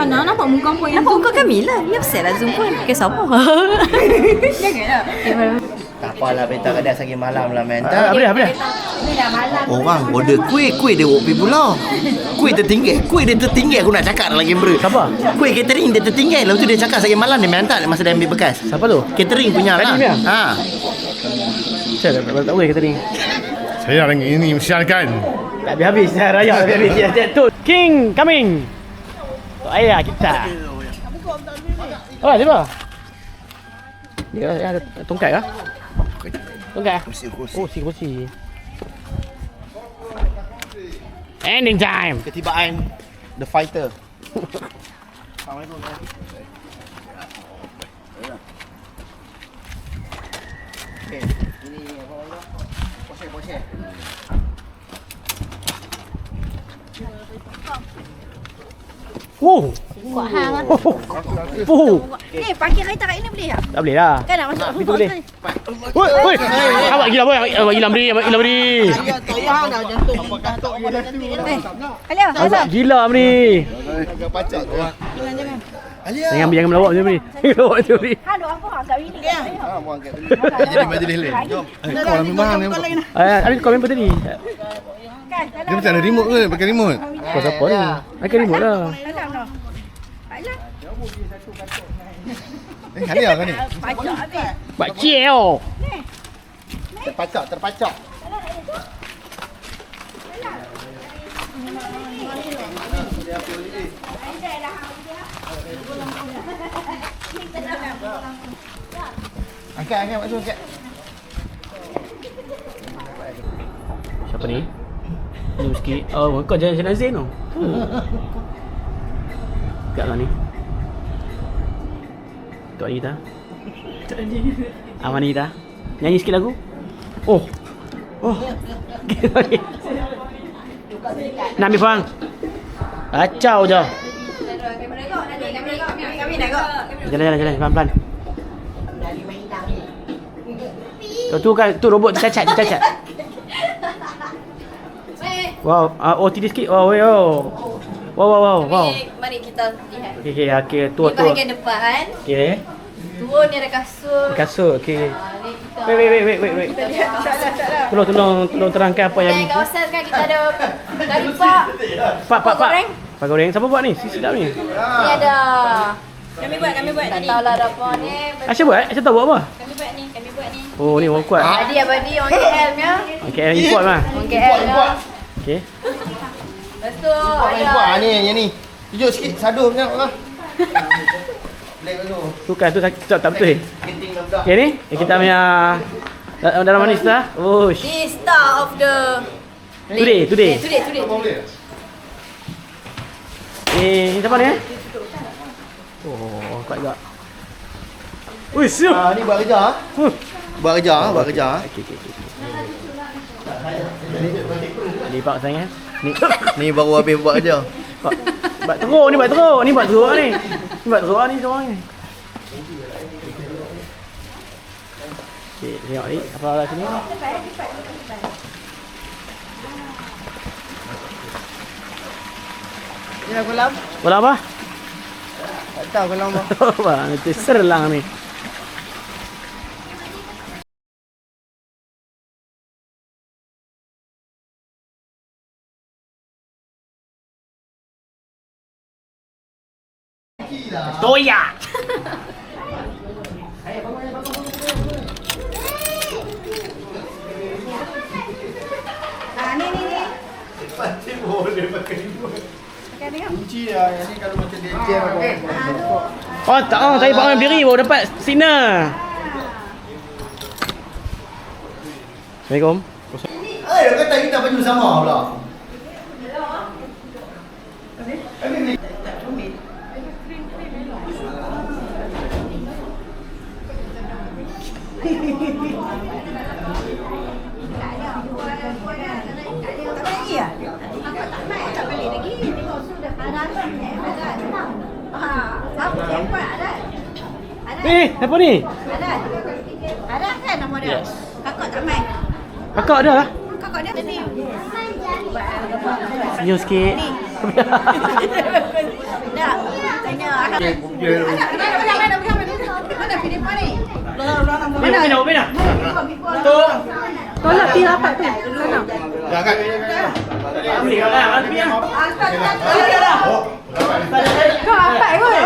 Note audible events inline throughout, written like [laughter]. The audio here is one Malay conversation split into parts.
sana nampak muka apa yang Nampak muka kami lah. Ya pasal lah Zoom pun. Okay, siapa? [laughs] Janganlah. Tak apalah beta kedai sagi malam lah men. Ah, Tak. apa dia? Apa dia? Orang order kuih, kuih dia pergi pulau. Kuih tertinggal, kuih dia tertinggal aku nak cakap dalam game bro. Siapa? Kuih catering dia tertinggal. Lepas tu dia cakap sagi malam dia hantar masa dia ambil bekas. Siapa tu? Catering punya lah. Ha. Saya tak, boleh ni. Saya nak ini mesiarkan. Tak habis-habis saya raya habis-habis. Tu. King coming. Tu ayah kita. Oh, dia apa? Dia ada tongkat kah? Tongkat? Kursi, kursi. Oh, si kursi. Ending time. Ketibaan The Fighter. Okay, ini apa orang? Oh. Kuat hang lah. Oh. Eh, parkir kereta kat ini boleh tak? Tak boleh lah. Kan nak masuk rumah boleh. Woi, woi. Awak gila boy, awak gila beri, awak gila beri. Eh, Alia, Awak Azam. gila beri. Jangan, jangan. Jangan jangan melawak macam beri. [laughs] Melawak macam beri. Ha, doa apa angkat ini? Ya. Jadi majlis lain. Jom. Eh, kau memang ni. Ah, ada member tadi. Kan, Dia macam ada remote ke? Pakai remote? Kau siapa ni? Aku remote lah. Alia, Eh, Halia kan ni? pacak habis. Buat ciao. Terpacak, terpacak. Angkat, angkat, Mak Su, angkat. Siapa ni? Jom sikit. Oh, kau jangan Zain tu. Dekat lah ni. Tok ni kita. Aman ni kita. Nyanyi sikit lagu. Oh. Oh. Nak ambil faham? Kacau je. Jalan, jalan, jalan. Pelan-pelan. Tu, tu kan, tu robot cacat, tu cacat. [laughs] Wow, uh, oh tidur sikit. Wow, wow. Wow, wow, wow, wow. Kita lihat. Okey, okey, okey. Tu, Ni tu. bahagian depan. Okey. Turun ni ada kasut. Kasut, okey. Ah, ni kita. Wait, wait, wait, wait, wait, wait. Tolong, tolong, tolong terangkan apa yang Dan kawasan kan kita ada kari pak. Pak, pak, pak. goreng. Pak goreng. Siapa buat ni? Si sedap ni. Ni ada. Kami buat, kami buat Tak tadi. tahulah ada apa ni. Aisyah buat? Aisyah tahu buat apa? Kami buat ni, kami buat ni. Oh, ni orang kuat. Adi abadi orang KL nya. Okey, import lah. Orang KL nya. Okey. Lepas tu Orang yang buat ah, ni, yang ni. Tunjuk sikit, saduh punya lah. Black dulu. Tukar tu tak, tak, betul. Okey ni, yang kita punya da- dalam manis dah. Oh, Ni star of the Today, today. Eh, today, today. Eh, ni siapa ni? eh? Oh, kuat juga. Ui, siap. Ah, ni buat kerja ah. Huh. Buat kerja ah, buat kerja ah. Okey, okey, okey. Ni pak sayang eh. Ni. Ni baru habis buat kerja. Pak. Buat teruk ni, buat teruk. Ni buat teruk ni. Ni buat teruk ni seorang ni. Okey, tengok ni. Apa lah sini? Ni nak kolam? Bola apa? Tak tahu kolam apa. [laughs] Apa? Nanti serlang ni. Toya. Ah, ni, ni, ni. Kunci dia, yang ni kalau macam dia jam apa. Oh tak oh, saya bangun berdiri baru dapat signal. Assalamualaikum. Eh, kata kita baju sama pula. Tak lagi ya? Tak balik lagi. Tengok sudah ada ada. Ada. Ah, apa yang buat ada? Ada. Eh, apa ni? Ada. Ada kan nama dia? Yes. Kakak tak main. Kakak ada lah. Kakak dia tadi. Senyum sikit. Ni. Nak tanya mana mana? Mana mana? Tolak pi rapat tu. Sana. Jangan. Ambil lah, ambil lah. Kau apa kot?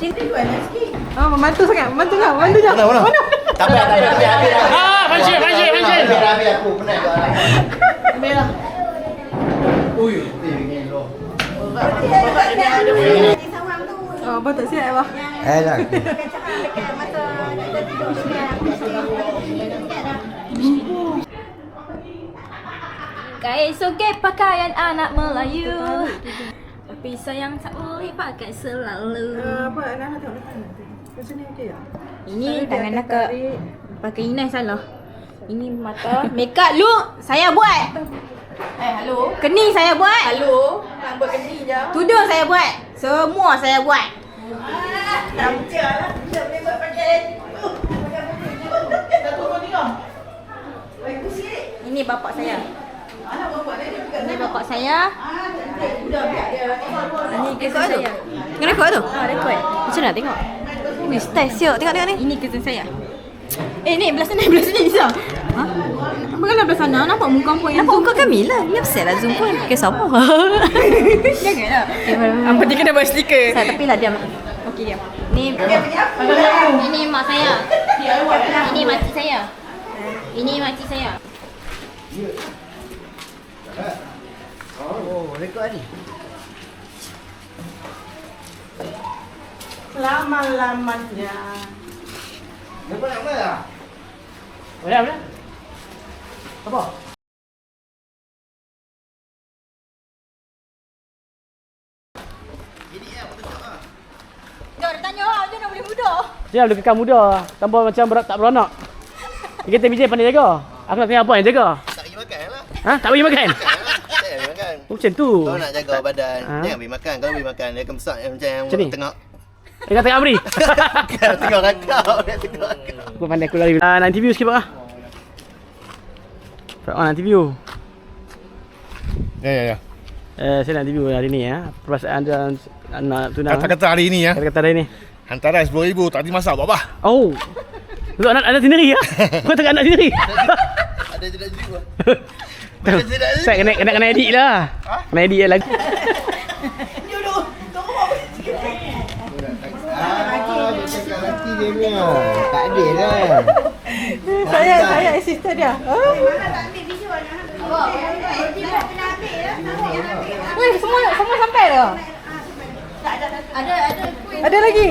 Cinta tu sikit. Oh, membantu sangat. Membantu kau. Membantu jap. Mana mana? Tak payah, tak payah, tak payah. Ah, pancing, pancing, pancing. Biar habis aku penat kau. Oh, betul siap apa? Eh, dah. Kain sogek pakaian anak Melayu. Tapi sayang tak boleh pakai selalu Apa nak tengok depan? Nanti. Macam ni okey tak? Ini tangan nak Pakai inai salah Ini mata Makeup look Saya buat. Eh hello. Kening saya buat. Hello. Nak buat kening je. Tudung saya buat. Semua saya buat. Ini bapak saya Ini bapak saya Ini cousin saya Kena rekod tu? Ah, rekod Macam nak tengok? Ni style siok. Tengok tengok ni. Ini cousin saya Eh ni belah sana [laughs] belah sini Isa Ha? Apa kalau belah sana nampak muka perempuan yang Nampak muka Kamila. Ni apa lah zoom pun? Ke siapa? Janganlah Apa dia kena buat stiker Saya tepi lah diam. Okey diam Ni Ini mak saya Ini makcik saya Ini makcik saya Oh, rekod ni. Lama-lamanya. Lepas nak mana? Boleh, boleh. Apa? Dia lah boleh Dia boleh kekal muda. Tanpa macam berat tak beranak. Kata BJ pandai jaga. Aku nak tanya apa yang jaga? Tak pergi makan lah. Ha? Tak bagi makan? [laughs] Tak. Oh, macam tu. Kau nak jaga badan, Ha? jangan pergi makan. Kalau pergi makan, dia akan besar macam yang Macam ni? tengok. Dia kata Amri. [laughs] Kan tengok rakau, dia tengok rakau. Aku pandai aku lari. Ah, nak interview sikit pak ah. Pak ah, nak interview. Ya, ya, ya. Eh, saya nak interview hari ni ya. Perasaan dan anak tunang. Kata-kata hari ni ya. Kata-kata hari ni. Hantaran RM10,000 tak dimasak buat apa? Oh. Untuk anak anak sendiri ya. [laughs] Kau tengok anak sendiri. Ada je nak [laughs] jiwa. Saya kena kena kena edit lah. Kena edit lah lagu. Ah. Tak adil lah. Saya saya assistant dia. Oh. Weh, semua semua sampai dah. Ada ada kuih Ada lagi.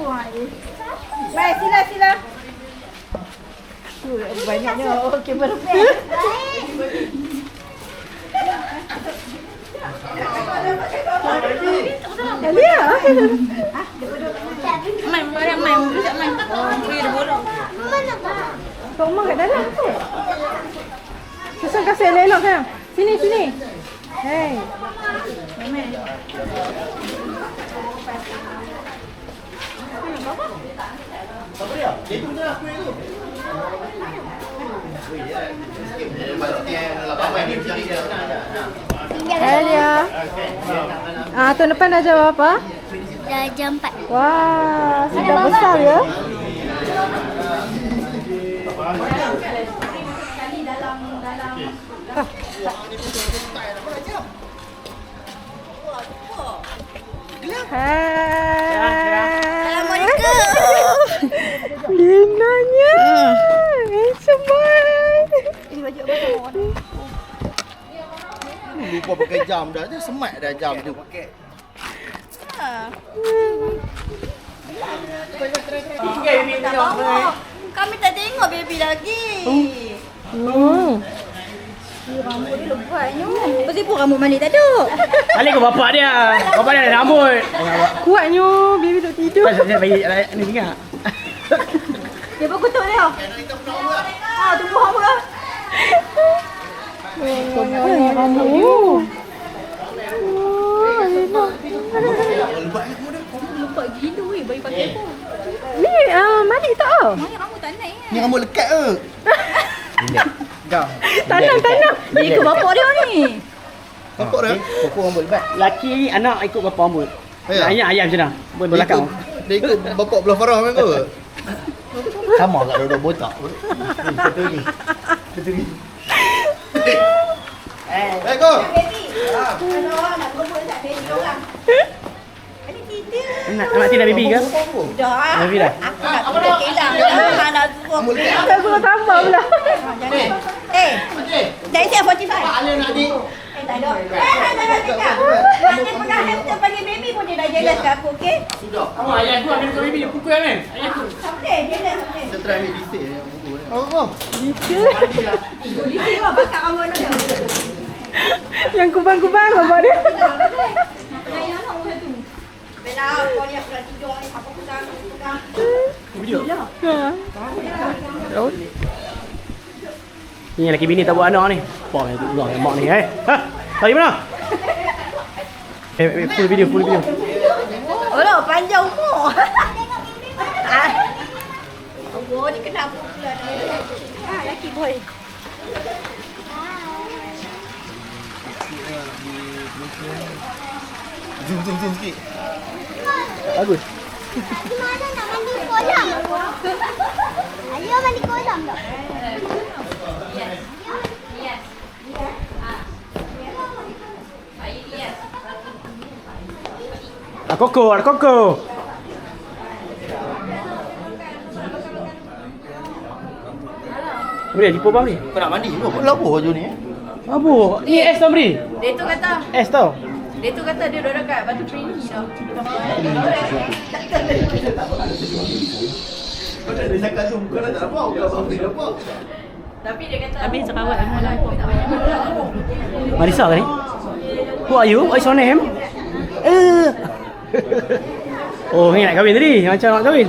Baik, sila sila. Banyaknya okey berapa? Dia. Main barang main Sekejap main Kuih dah bolong Kau mak kat dalam tu. Susah kasih elok kan. Sini sini. Hey. Hai dia. Ah, tahun depan dah jawab apa? Dah jam 4 Wah, sudah besar ya. Hai. Linanya. Handsome boy. Lupa pakai jam dah. Dia semat dah jam tu. Tak bawa Kami tak tengok baby lagi Hmm. Rambut dia lebatnya. Pasti pun rambut malik tak ada. Balik ke bapak dia. Bapak dia ada rambut. Kuatnya baby tak tidur. Saya bagi ni tinggal. Dia pun kutuk dia. Ah, tunggu rambut rambut. Lebat gila weh, bayi pakai apa. Ni ah Malik tak ah. Malik rambut tak naik Ni rambut lekat ke? Tanam tanam. Dia ikut bapak dia ni. Nampak dah? Pokok rambut lebat. Laki anak ikut bapak rambut. Ya. Ayah ayah macam mana? Dia belakang. ikut- Dia ikut bapak belah farah kan ke? Sama kat dua-dua botak. Betul ni. Betul ni. Eh kau! Aduh, nak kumpul tak baby orang. Ada tidur. Nak nak tidak baby ke? Dah. Baby dah. Aku nak kumpul kehilang. Dah, nak suruh. Rambut lekat. Tak suruh tambah pula. Jangan. Eh, dah isi 45. Alih nak adik. Eh, tak ada. Eh, tak ada, tak ada. Nanti pernah hamster panggil baby pun dia dah jealous kat aku, okey? Oh, ayah aku ambil kau baby dia pukul kan? Ayah aku. Tak boleh, tak boleh. Kita try ambil yang buku ni. Oh, oh. Dia lah, bakar rambut dia. Yang kubang-kubang bapak dia. Ayah nak orang tu. Bella, kau ni aku dah tidur ni. Apa pegang. Video. Ha. Terus. Ni lelaki bini tak buat anak ni. Apa keluar mak ni eh? Ha? Tadi mana? Eh, eh, full video, full video. Oh lah, panjang umur. Ah. Allah, ni kenapa pula ni? Ah, laki boy. Zoom, zoom, zoom sikit. Bagus. Mana nak mandi kolam? Ayo mandi kolam tak? Ada koko, ada koko. Boleh jumpa bang ni? Kau nak mandi ke? Kau labur baju ni eh? Apa? Ni es tau beri. Dia tu kata, Es tau. dia tu kata dia duduk dekat batu peringi tau. Kau dah ada cakap zoom, kau dah tak nampak. Kau tak nampak. Tapi dia kata, Habis cakap awak semua. Marisa ke ni? Who are you? What is your name? [laughs] Oh, ni nak kahwin tadi. Macam nak kahwin.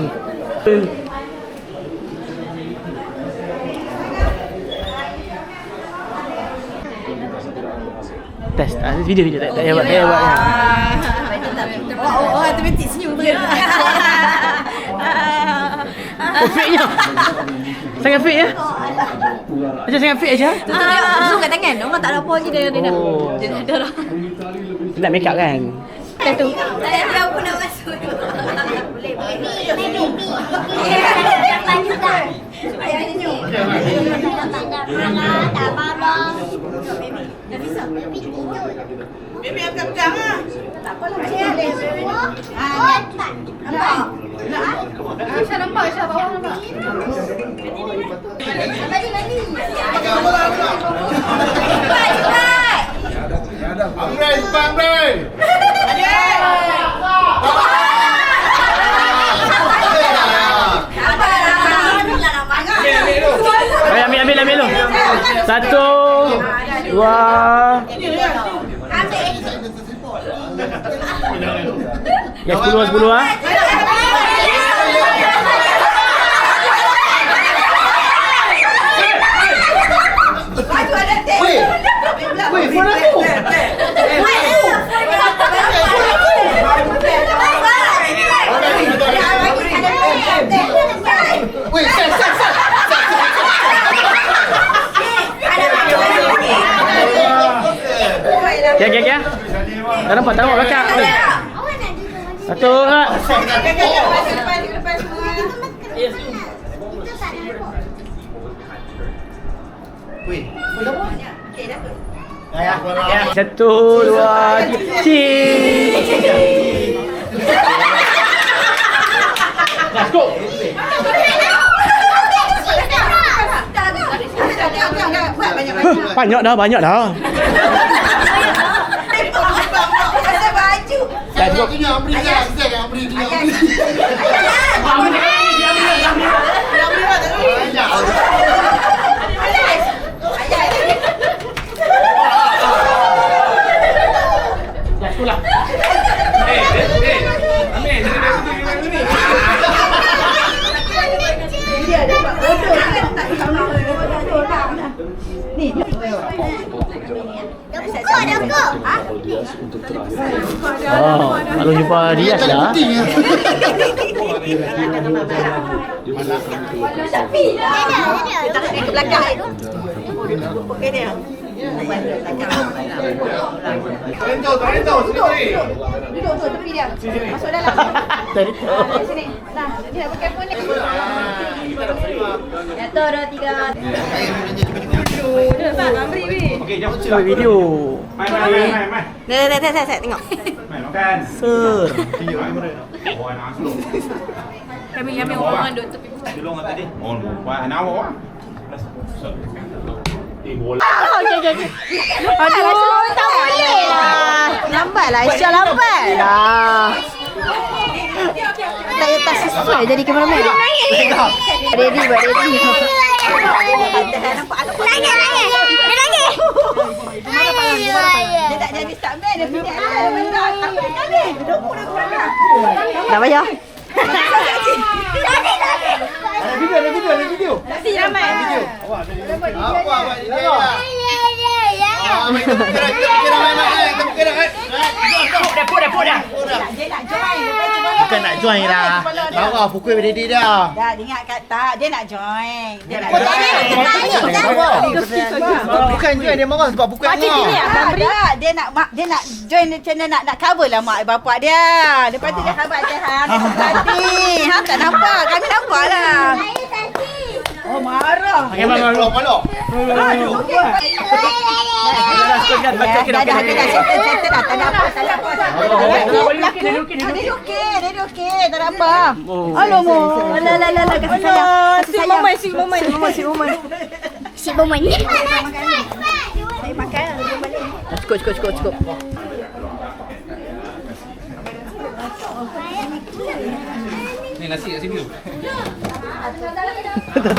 Test. Ah, video video tak tak payah buat. Tak payah buat. Oh, oh, oh, automatik senyum boleh. Oh, fake-nya. Sangat fake ya? Macam sangat fake aja. Tu tu dia zoom kat tangan. Orang tak ada apa lagi dia dia dah. Oh. Dia dah. Nak make up kan? Dah tu. Tak ada apa nak masuk. Boleh, boleh. Dapat juga. Ayah senyum. Dapat dapat tak apa-apa. Dah bisa. Tapi tidur. Baby akan pegang ah. Tak apalah. Ayah ada. Oh, tak. Nampak? Aisyah nampak, Aisyah bawah nampak. Mandi mandi. Pakai apa lah, apa lah? Cepat, cepat. Ambil, cepat ambil. Ayo ambil ambil ambil dulu. Satu, dua, ya sepuluh sepuluh ah. Weh, weh, phone aku. Weh, set, set, set. Ya ya ya. Tak nampak tak nampak belakang. Oi. Nak duduk mandi. Satu, ah. Itu tak nampak. Weh, Satu, dua, tiga. Let's go. Banyak dah, banyak dah. அப்படி Nih, Dokter, dokter. Ah. Oh, kalau jumpa dia lah. ya. Tapi ke belakang. Okey dia. Tarentou, tarentou, sini sini. Duduk tu tepi dia. Masuk dalam. Tadi tu. Ah, Sini. Nah, dia nak pakai phone ni. Satu, dua, tiga. Duduk tak? Ambil, Wi. Ambil video. Dah, dah, dah, dah, dah, dah, tengok. Sir. Kami, kami orang duduk tepi. Aduh, tak boleh lah. Lambat lah. Aisyah lambat lah. Tak, tak sesuai jadi kameraman. Ready, buat ready. Nangis, nangis. Dia nangis. Dia tak jadi stuntman, dia pindah lah. Aku tak ni. Duduk pun dia Tak payah. Ada video, ada video, ada video. Si ramai. Apa awak ni dia? Ya, ya, ya. Ah, mai kita kira kira mai mai kita kira kan. Dia nak join. Dia Bukan nak join lah. Bawa pukul ready dah. Dah, dia ingat kat tak. Dia nak join. Dia nak join. Bukan join dia marah sebab pukul sini marah. ah. Dia nak mak dia nak join dia channel nak nak cover lah mak bapak dia. Lepas tu dia khabar dia ha tadi. Ha tak nampak. Kami nampak lah. Saya. Oh marah. Pakai mana? Malu malu. Dah sekian baca Dah kira. dah dah dah settle settle dah. Tak ada apa, tak ada apa. Dia okey, dia okey, dia Ah, okey. Dia okey, dia okey. Tak ada apa. Oh. Alamak. Alah alah alah kasih sayang. Kasih Sweet sayang. moment, sweet moment. Sweet moment, sweet moment. Si boman. Cukup cukup cukup cukup. Ni nasi kat sini tu 10 dia ni beli.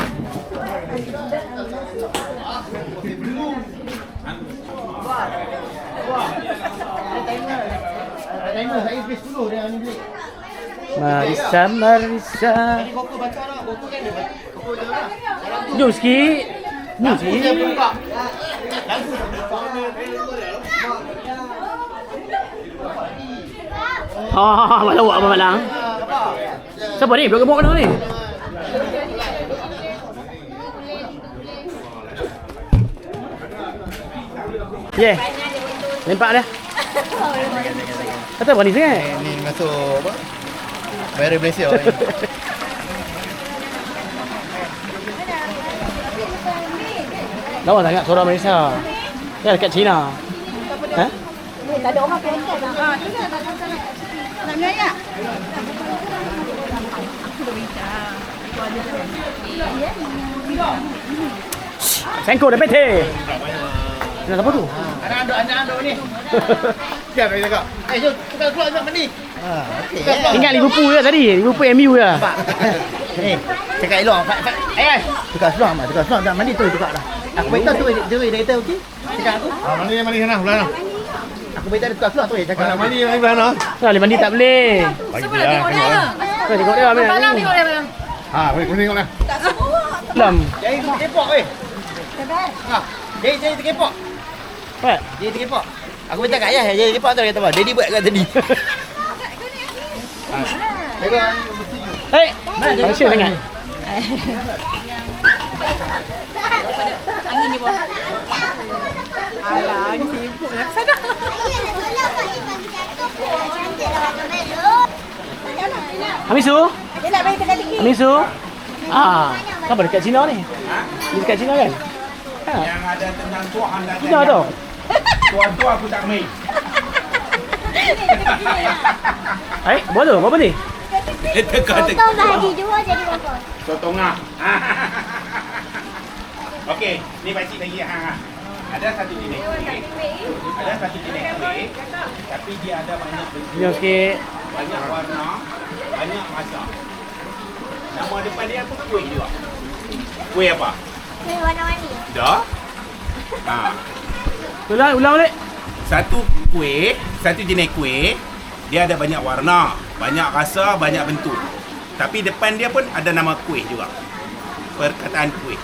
Marisa, Marisa. Koko baca dah. Koko kan dia. Koko je lah. Jom sikit. Jom sikit. Ah, abang lawak abang malang. Siapa ni? Blok gemuk mana ni? Yeah. Lempak dah. Kata apa ni sangat? Ni masuk apa? Viral Malaysia orang ni. Lawa sangat suara Malaysia. Ya dekat China. Ha? Tak ada orang pengen lah. Ha, tu dah nak ngayak. Sengko dah pete. Nak apa tu? Anak anduk, anak anduk ni. [laughs] Siap dia cakap. Eh, jom kita keluar nak mandi. Ha, okey. Ingat Liverpool je tadi. Liverpool MU je. Pak. Eh, cakap elok. Pak, pak. Eh, eh. Tukar seluar, mak. Tukar seluar. Dah mandi tu, tukar dah. Aku beritahu tu, dia dia kata okey. Cakap aku. Ah, mandi mandi sana belah sana. Aku beritahu dia tukar seluar tu, dia cakap. Nak mandi mandi belah sana. Tak boleh mandi tak boleh. Bagi dia. Tengok dia. Kau tengok dia Amir. Malang tengok dia. Ha, boleh kau tengok lah. Lam. Jadi terkepok weh. Ha. Jadi jadi terkepok. Apa? Jadi terkepok. Aku minta kat ayah, jadi terkepok tu dia kata apa? Daddy buat kat tadi. Tengok. Hei. Malaysia sangat. Amisu? Dia nak bagi tengah tinggi. Amisu? Ah, siapa dekat Cina ni? Dia dekat Cina kan? Ha. Yang ada tentang Tuhan dan Cina tu. Tuhan tu aku tak main. [laughs] Eh, buat apa ni? Kau bagi dua jadi berapa? Sotong ah. Okey, ni pakcik lagi ha. ha. Ada satu jenis. Ada satu jenis kuih. Tapi dia ada banyak bentuk, sikit. banyak warna, banyak rasa. Nama depan dia apa? Kuih juga. Kuih apa? Kuih warna-warni. Dah. Ha. Ulang, ulang balik. Satu kuih, satu jenis kuih, dia ada banyak warna, banyak rasa, banyak bentuk. Tapi depan dia pun ada nama kuih juga. Perkataan kuih.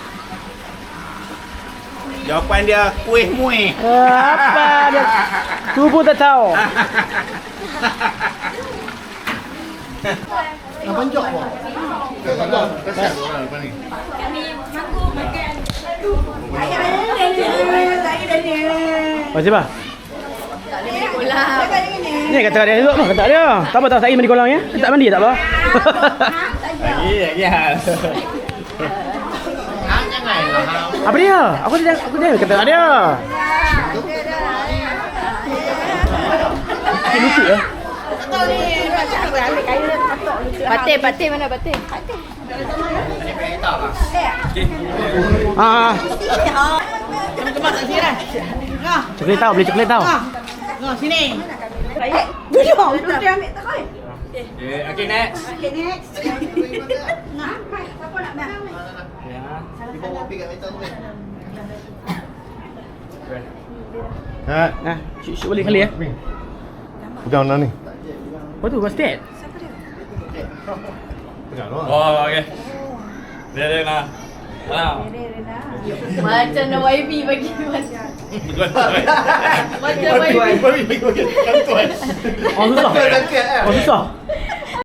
Jawapan dia kuih muih. Eh, apa dia? Tu pun tak tahu. Nak panjak apa? Orang depan ni. Oh, kata dia duduk tu, kata dia. Tak apa tak saya mandi kolam ya. Tak mandi tak apa. Lagi lagi hal. apa dia? Aku dia aku dia kata dia. Ini lucu ya. Batik, batik mana batik? Ah. Coklat tahu, beli coklat tahu. Duduk, duduk dia ambil tak kau. Okay, okay next. Okay, next. [laughs] Nah, siapa nak main? Ha. Nah, shoot, shoot balik kali ya. Pegang mana ni? Apa tu, basket? Pegang tu. Oh, okay. Dia dia nak. Wow. Macam nak YB bagi macam. Macam YB. Oh, susah. Oh, susah.